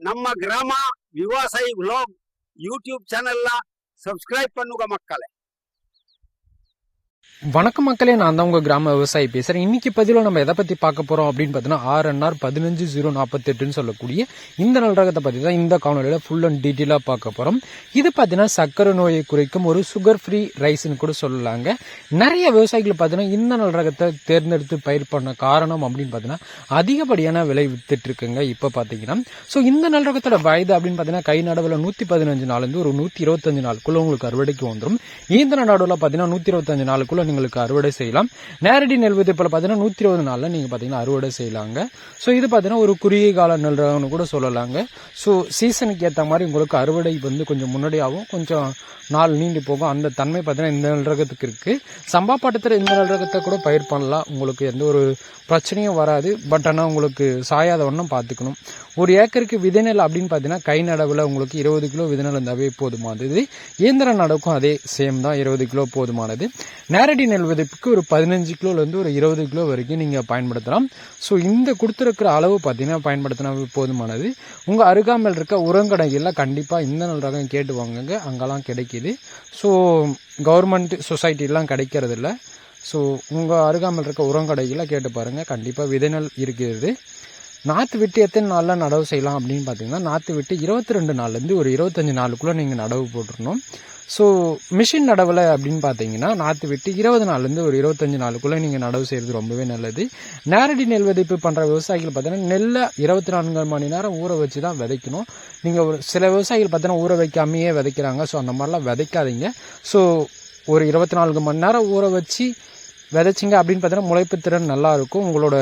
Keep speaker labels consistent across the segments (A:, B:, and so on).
A: ನಮ್ಮ ಗ್ರಾಮ ವಿವಾಸಾಯಿ vlog YouTube ಚಾನೆಲ್ನ ಸಬ್ಸ್ಕ್ರೈಬ್ பண்ணுங்க மக்களே
B: வணக்கம் மக்களே நான் தான் உங்கள் கிராம விவசாயி பேசுகிறேன் இன்னைக்கு பதிவில் நம்ம எதை பற்றி பார்க்க போகிறோம் அப்படின்னு பார்த்தீங்கன்னா ஆர்என்ஆர் பதினஞ்சு ஜீரோ நாற்பத்தெட்டுன்னு சொல்லக்கூடிய இந்த நல் ரகத்தை பற்றி தான் இந்த காணொலியில் ஃபுல் அண்ட் டீட்டெயிலாக பார்க்க போகிறோம் இது பார்த்தீங்கன்னா சர்க்கரை நோயை குறைக்கும் ஒரு சுகர் ஃப்ரீ ரைஸ்னு கூட சொல்லலாங்க. நிறைய விவசாயிகள் பார்த்தீங்கன்னா இந்த நல் ரகத்தை தேர்ந்தெடுத்து பயிர் பண்ண காரணம் அப்படின்னு பார்த்தீங்கன்னா அதிகப்படியான விலை வித்துட்ருக்குங்க இப்போ பார்த்தீங்கன்னா. ஸோ இந்த நல் ரகத்தோட வயது அப்படின்னு பார்த்தீங்கன்னா கை நடவில் நூற்றி பதினஞ்சு நாள்லேருந்து ஒரு நூற்றி இருபத்தஞ்சு நாளுக்குள்ள உங்களுக்கு அறுவடைக்கு வந்துடும் இந்த நடுவில் பார்த்தீங்கன்னா நூற்றி இருபத்தஞ்சு நாளுக்குள்ள உங்களுக்கு அறுவடை செய்யலாம். நேரடி நெல் விதைப்பில் பார்த்தீங்கன்னா நூற்றி இருபது நாளில் நீங்கள் பார்த்தீங்கன்னா அறுவடை செய்யலாங்க. ஸோ இது பார்த்தீங்கன்னா ஒரு குறுகிய கால நெல் ரகம்னு கூட சொல்லலாங்க. ஸோ சீசனுக்கு ஏற்ற மாதிரி உங்களுக்கு அறுவடை வந்து கொஞ்சம் முன்னாடியாகவும் கொஞ்சம் நாள் நீண்டு போகும். அந்த தன்மை பார்த்தீங்கன்னா இந்த நெல் ரகத்துக்கு இருக்குது சம்பா பாட்டத்தில் இந்த நெல் ரகத்தை கூட பயிர் பண்ணலாம். உங்களுக்கு எந்த ஒரு பிரச்சனையும் வராது. பட் ஆனால் உங்களுக்கு சாயாத ஒன்றும் பார்த்துக்கணும் ஒரு ஏக்கருக்கு விதைநெல் அப்படின்னு பார்த்தீங்கன்னா கை நடவில் உங்களுக்கு இருபது கிலோ விதைநெல் இருந்தாவே போதுமானது. இயந்திர நடக்கும் அதே சேம் தான். இருபது கிலோ போதுமானது. நேர நேரடி நெல் விதைப்புக்கு ஒரு பதினஞ்சு கிலோலேருந்து ஒரு இருபது கிலோ வரைக்கும் நீங்கள் பயன்படுத்தலாம். ஸோ இந்த கொடுத்துருக்கிற அளவு பார்த்தீங்கன்னா பயன்படுத்தினா போதுமானது. உங்கள் அருகாமையில் இருக்க உரங்கடைகளில் கண்டிப்பாக இந்த நெல் ரகம் கேட்டு வாங்குங்க. அங்கெல்லாம் கிடைக்கிது. ஸோ கவர்மெண்ட் சொசைட்டிலாம் கிடைக்கிறதில்ல. ஸோ உங்கள் அருகாமையில் இருக்க உரங்கடைகளில் கேட்டு பாருங்கள் கண்டிப்பாக விதை நெல் இருக்கிறது. நாற்று விட்டு எத்தனை நாளில் நடவு செய்யலாம் அப்படின்னு பார்த்தீங்கன்னா நாற்று விட்டு இருபத்தி ரெண்டு நாள்லேருந்து ஒரு இருபத்தஞ்சி நாளுக்குள்ளே நீங்கள் நடவு போட்டுருணும் ஸோ மிஷின் நடவில் அப்படின்னு பார்த்தீங்கன்னா நாற்று விட்டு இருபது நாள்லேருந்து ஒரு இருபத்தஞ்சி நாளுக்குள்ளே நீங்கள் நடவு செய்கிறது ரொம்பவே நல்லது. நேரடி நெல் விதைப்பு பண்ணுற விவசாயிகள் பார்த்தீங்கன்னா நெல்லை இருபத்தி நான்கு மணி நேரம் ஊற வச்சு தான் விதைக்கணும். நீங்கள் ஒரு சில விவசாயிகள் பார்த்தீங்கன்னா ஊற வைக்காமையே விதைக்கிறாங்க. ஸோ அந்த மாதிரிலாம் விதைக்காதீங்க. ஸோ ஒரு இருபத்தி நான்கு மணி நேரம் ஊற வச்சு விதைச்சிங்க அப்படின்னு பார்த்தீங்கன்னா முளைப்பு திறன் நல்லாயிருக்கும் உங்களோட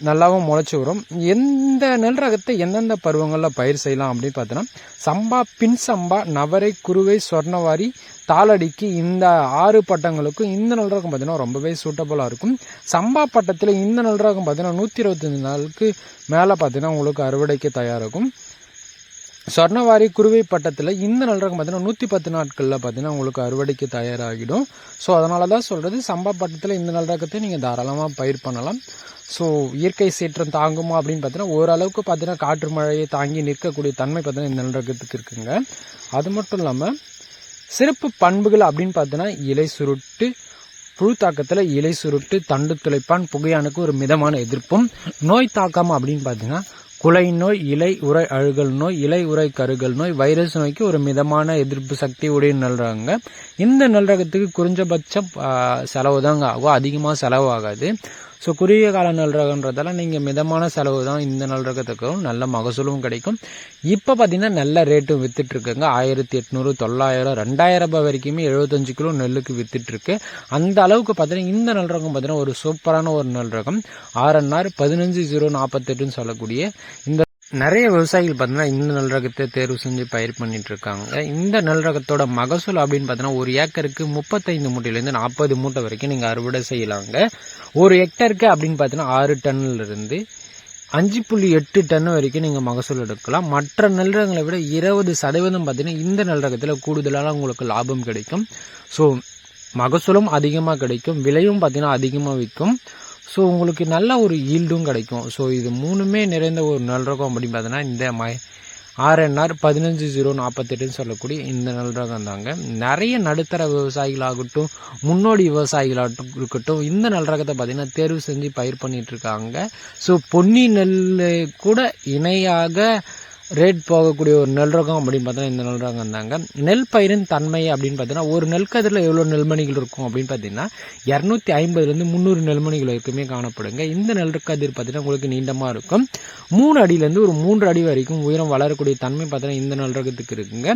B: நல்லாவும் முளைச்சி வரும். எந்த நெல் ரகத்தை எந்தெந்த பருவங்களில் பயிர் செய்யலாம் அப்படின்னு பார்த்தோன்னா சம்பா பின் சம்பா நவரை குருவை சொர்ணவாரி தாளடிக்கு இந்த ஆறு பட்டங்களுக்கும் இந்த நெல் ரகம் பார்த்தீங்கன்னா ரொம்பவே சூட்டபுளாக இருக்கும். சம்பா பட்டத்தில் இந்த நெல் ரகம் பார்த்தீங்கன்னா நூற்றி இருபத்தஞ்சி நாளுக்கு மேலே பார்த்தீங்கன்னா உங்களுக்கு அறுவடைக்கு தயாராகும். சொர்ணவாரி குருவை பட்டத்தில் இந்த நெல் ரகம் பார்த்தீங்கன்னா நூற்றி பத்து நாட்களில் பார்த்தீங்கன்னா உங்களுக்கு அறுவடைக்கு தயாராகிடும். ஸோ அதனால தான் சொல்கிறது சம்பா பட்டத்தில் இந்த நெல் ரகத்தை நீங்கள் தாராளமாக பயிர் பண்ணலாம். ஸோ இயற்கை சீற்றம் தாங்குமா அப்படின்னு பார்த்தீங்கன்னா ஓரளவுக்கு பார்த்தீங்கன்னா காற்று மழையை தாங்கி நிற்கக்கூடிய தன்மை பார்த்தீங்கன்னா இந்த நெல் ரகத்துக்கு இருக்குங்க. அது மட்டும் இல்லாமல் சிறப்பு பண்புகள் அப்படின்னு பார்த்தீங்கன்னா இலை சுருட்டு புழு தாக்கத்தில் இலை சுருட்டு தண்டு துளைப்பான் புகையானுக்கு ஒரு மிதமான எதிர்ப்பும் நோய் தாக்கம் அப்படின்னு பார்த்தீங்கன்னா குலை நோய் இலை உரை அழுகல் நோய் இலை உரை கருகல் நோய் வைரஸ் நோய்க்கு ஒரு மிதமான எதிர்ப்பு சக்தி உடைய நெல் இந்த நல்றகத்துக்கு குறைஞ்சபட்சம் செலவு தாங்க ஆகும். அதிகமாக செலவாகாது ஸோ குறுகிய கால நெல் ரகன்றதால நீங்கள் மிதமான செலவு தான் இந்த நெல் ரகத்துக்கும் நல்ல மகசூலும் கிடைக்கும். இப்போ பார்த்தீங்கன்னா நல்ல ரேட்டும் விற்றுட்ருக்குங்க ஆயிரத்தி எட்நூறு தொள்ளாயிரம் ரெண்டாயிரம் ரூபாய் வரைக்குமே எழுபத்தஞ்சு கிலோ நெல்லுக்கு விற்றுட்ருக்கு அந்த அளவுக்கு பார்த்தீங்கன்னா இந்த நெல் ரகம் பார்த்தீங்கன்னா ஒரு சூப்பரான ஒரு நெல் ரகம் ஆர்என்ஆர் பதினஞ்சு ஜீரோ நாற்பத்தெட்டுன்னு சொல்லக்கூடிய இந்த நிறைய விவசாயிகள் பார்த்தீங்கன்னா இந்த நெல் ரகத்தை தேர்வு செஞ்சு பயிர் பண்ணிட்டு இருக்காங்க இந்த நெல் ரகத்தோட மகசூல் அப்படின்னு பார்த்தீங்கன்னா ஒரு ஏக்கருக்கு முப்பத்தைந்து மூட்டையிலேருந்து நாற்பது மூட்டை வரைக்கும் நீங்கள் அறுவடை செய்யலாங்க. ஒரு ஹெக்டருக்கு அப்படின்னு பார்த்தீங்கன்னா ஆறு டன்னில் இருந்து அஞ்சு புள்ளி எட்டு டன் வரைக்கும் நீங்கள் மகசூல் எடுக்கலாம். மற்ற நெல் ரகங்களை விட இருபது சதவீதம் பார்த்தீங்கன்னா இந்த நெல் ரகத்தில் கூடுதலாக உங்களுக்கு லாபம் கிடைக்கும். ஸோ மகசூலும் அதிகமாக கிடைக்கும். விலையும் பார்த்தீங்கன்னா அதிகமாக விற்கும். ஸோ உங்களுக்கு நல்ல ஒரு ஈல்டும் கிடைக்கும். ஸோ இது மூணுமே நிறைந்த ஒரு நல் ரகம் அப்படின்னு பார்த்தீங்கன்னா இந்த ம ஆர்என்ஆர் பதினஞ்சு ஜீரோ நாற்பத்தெட்டுன்னு சொல்லக்கூடிய இந்த நல் ரகம் தாங்க. நிறைய நடுத்தர விவசாயிகளாகட்டும் முன்னோடி விவசாயிகளாகட்டும் இருக்கட்டும் இந்த நல் ரகத்தை பார்த்தீங்கன்னா தேர்வு செஞ்சு பயிர் பண்ணிகிட்ருக்காங்க ஸோ பொன்னி நெல் கூட இணையாக ரேட் போகக்கூடிய ஒரு நெல் ரகம் அப்படின்னு பார்த்தோன்னா இந்த நெல் ரகம் தாங்க. நெல் பயிரின் தன்மை அப்படின்னு பார்த்தீங்கன்னா ஒரு நெல் கதிரில் எவ்வளோ நெல்மணிகள் இருக்கும் அப்படின்னு பார்த்தீங்கன்னா இரநூத்தி ஐம்பதுலேருந்து முந்நூறு நெல்மணிகள் வரைக்குமே காணப்படுங்க. இந்த நெல் கதிர் பார்த்தீங்கன்னா உங்களுக்கு நீண்டமாக இருக்கும். மூணு அடியிலேருந்து ஒரு மூன்று அடி வரைக்கும் உயரம் வளரக்கூடிய தன்மை பார்த்தீங்கன்னா இந்த நெல் ரகத்துக்கு இருக்குங்க.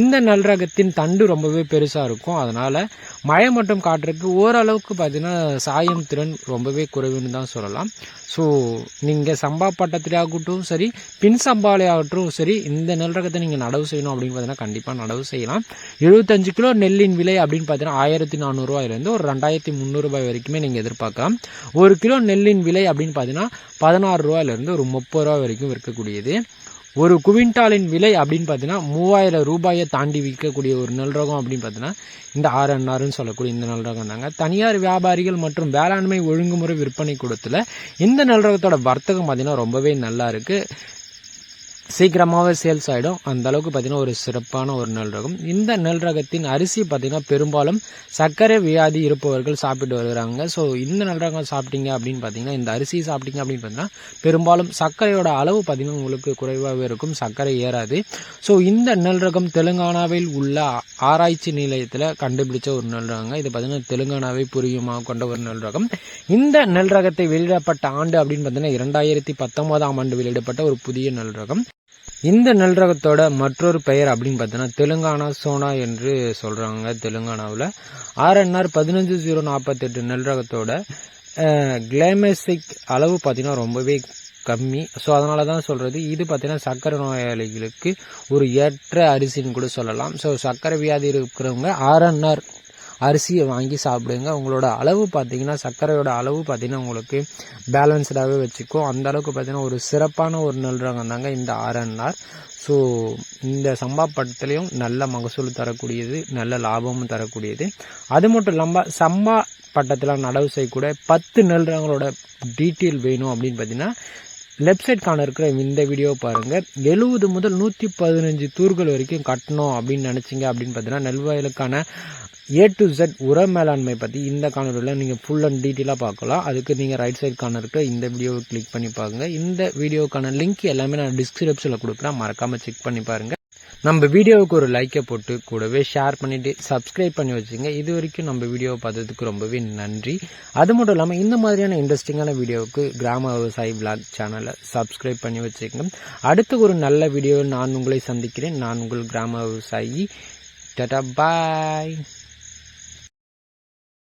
B: இந்த நெல் ரகத்தின் தண்டு ரொம்பவே பெருசாக இருக்கும். அதனால் மழை மற்றும் காற்றுக்கு ஓரளவுக்கு பார்த்தீங்கன்னா சாயம் திறன் ரொம்பவே குறைவுன்னு தான் சொல்லலாம். ஸோ நீங்கள் சம்பா பட்டத்திலே ஆகட்டும் சரி பின் சம்பாலே ஆகட்டும் சரி இந்த நெல் ரகத்தை நீங்கள் நடவு செய்யணும் அப்படின்னு பார்த்தீங்கன்னா கண்டிப்பாக நடவு செய்யலாம். எழுபத்தஞ்சு கிலோ நெல்லின் விலை அப்படின்னு பார்த்தீங்கன்னா ஆயிரத்தி நானூறுரூவாயிலேருந்து ஒரு ரெண்டாயிரத்தி முந்நூறுரூபாய் வரைக்குமே நீங்கள் எதிர்பார்க்கலாம். ஒரு கிலோ நெல்லின் விலை அப்படின்னு பார்த்தீங்கன்னா பதினாறு ரூபாயிலேருந்து ஒரு முப்பது ரூபா வரைக்கும் விற்கக்கூடியது ஒரு குவிண்டாலின் விலை அப்படின்னு பார்த்தீங்கன்னா மூவாயிரம் ரூபாயை தாண்டி விற்கக்கூடிய ஒரு நெல் ரகம் அப்படின்னு பார்த்தீங்கன்னா இந்த ஆர்என்ஆர்னு சொல்லக்கூடிய இந்த நெல் ரகம் தாங்க. தனியார் வியாபாரிகள் மற்றும் வேளாண்மை ஒழுங்குமுறை விற்பனை கூடத்தில் இந்த நெல் ரகத்தோட வர்த்தகம் பார்த்தீங்கன்னா ரொம்பவே நல்லா இருக்குது சீக்கிரமாகவே சேல்ஸ் ஆகிடும் அந்த அளவுக்கு பார்த்தீங்கன்னா ஒரு சிறப்பான ஒரு நெல் ரகம் இந்த நெல் ரகத்தின் அரிசி பார்த்தீங்கன்னா பெரும்பாலும் சர்க்கரை வியாதி இருப்பவர்கள் சாப்பிட்டு வருகிறாங்க. ஸோ இந்த நெல் ரகம் சாப்பிட்டீங்க அப்படின்னு பார்த்தீங்கன்னா இந்த அரிசி சாப்பிட்டீங்க அப்படின்னு பார்த்தீங்கன்னா பெரும்பாலும் சர்க்கரையோட அளவு பார்த்தீங்கன்னா உங்களுக்கு குறைவாகவே இருக்கும். சர்க்கரை ஏறாது. ஸோ இந்த நெல் ரகம் தெலுங்கானாவில் உள்ள ஆராய்ச்சி நிலையத்தில் கண்டுபிடிச்ச ஒரு நெல் ரகங்க. இது பார்த்திங்கன்னா தெலுங்கானாவை புரியுமாக கொண்ட ஒரு நெல் ரகம். இந்த நெல் ரகத்தை வெளியிடப்பட்ட ஆண்டு அப்படின்னு பார்த்தீங்கன்னா இரண்டாயிரத்தி பத்தொன்பதாம் ஆண்டு வெளியிடப்பட்ட ஒரு புதிய நெல் ரகம். இந்த நெல் ரகத்தோட மற்றொரு பெயர் அப்படின்னு பார்த்தோன்னா தெலுங்கானா சோனா என்று சொல்கிறாங்க தெலுங்கானாவில். ஆர்என்ஆர் பதினஞ்சு ஜீரோ நாற்பத்தெட்டு நெல் ரகத்தோட கிளைமேசிக் அளவு பார்த்திங்கன்னா ரொம்பவே கம்மி. ஸோ அதனால தான் சொல்கிறது இது பார்த்திங்கன்னா சர்க்கரை நோயாளிகளுக்கு ஒரு ஏற்ற அரிசின்னு கூட சொல்லலாம். ஸோ சர்க்கரை வியாதி இருக்கிறவங்க ஆர்என்ஆர் அரிசியை வாங்கி சாப்பிடுங்க. உங்களோட அளவு பார்த்தீங்கன்னா சர்க்கரையோட அளவு பார்த்தீங்கன்னா உங்களுக்கு பேலன்ஸ்டாகவே வச்சுக்கும். அந்த அளவுக்கு பார்த்தீங்கன்னா ஒரு சிறப்பான ஒரு நெல் தாங்க இந்த ஆர்என்ஆர் ஸோ இந்த சம்பா பட்டத்துலேயும் நல்ல மகசூல் தரக்கூடியது நல்ல லாபமும் தரக்கூடியது. அது மட்டும் இல்லாமல் சம்பா பட்டத்தில் நடவு செய்யக்கூட பத்து நெல் டீட்டெயில் வேணும் அப்படின்னு பார்த்தீங்கன்னா லெஃப்ட் சைட் காண இருக்கிற இந்த வீடியோ பாருங்கள் எழுபது முதல் நூற்றி பதினஞ்சு தூர்கள் வரைக்கும் கட்டணும் அப்படின்னு நினச்சிங்க அப்படின்னு பார்த்தீங்கன்னா நெல் வயலுக்கான ஏ டு ஜெட் உர மேலாண்மை பற்றி இந்த காணொலியில் நீங்கள் ஃபுல் அண்ட் டீட்டெயிலாக பார்க்கலாம். அதுக்கு நீங்கள் ரைட் சைட் காண இருக்க இந்த வீடியோவை கிளிக் பண்ணி பாருங்க. இந்த வீடியோக்கான லிங்க் எல்லாமே நான் டிஸ்கிரிப்ஷனில் கொடுக்குறேன். மறக்காமல் செக் பண்ணி பாருங்கள் நம்ம வீடியோவுக்கு ஒரு லைக்கை போட்டு கூடவே ஷேர் பண்ணிவிட்டு சப்ஸ்கிரைப் பண்ணி வச்சுங்க. இது வரைக்கும் நம்ம வீடியோவை பார்த்ததுக்கு ரொம்பவே நன்றி. அது மட்டும் இல்லாமல் இந்த மாதிரியான இன்ட்ரெஸ்டிங்கான வீடியோவுக்கு கிராம விவசாயி விளாக் சேனலை சப்ஸ்கிரைப் பண்ணி வச்சுக்கோங்க. அடுத்து ஒரு நல்ல வீடியோ நான் உங்களை சந்திக்கிறேன். நான் உங்கள் கிராம விவசாயி. டட்டா பாய்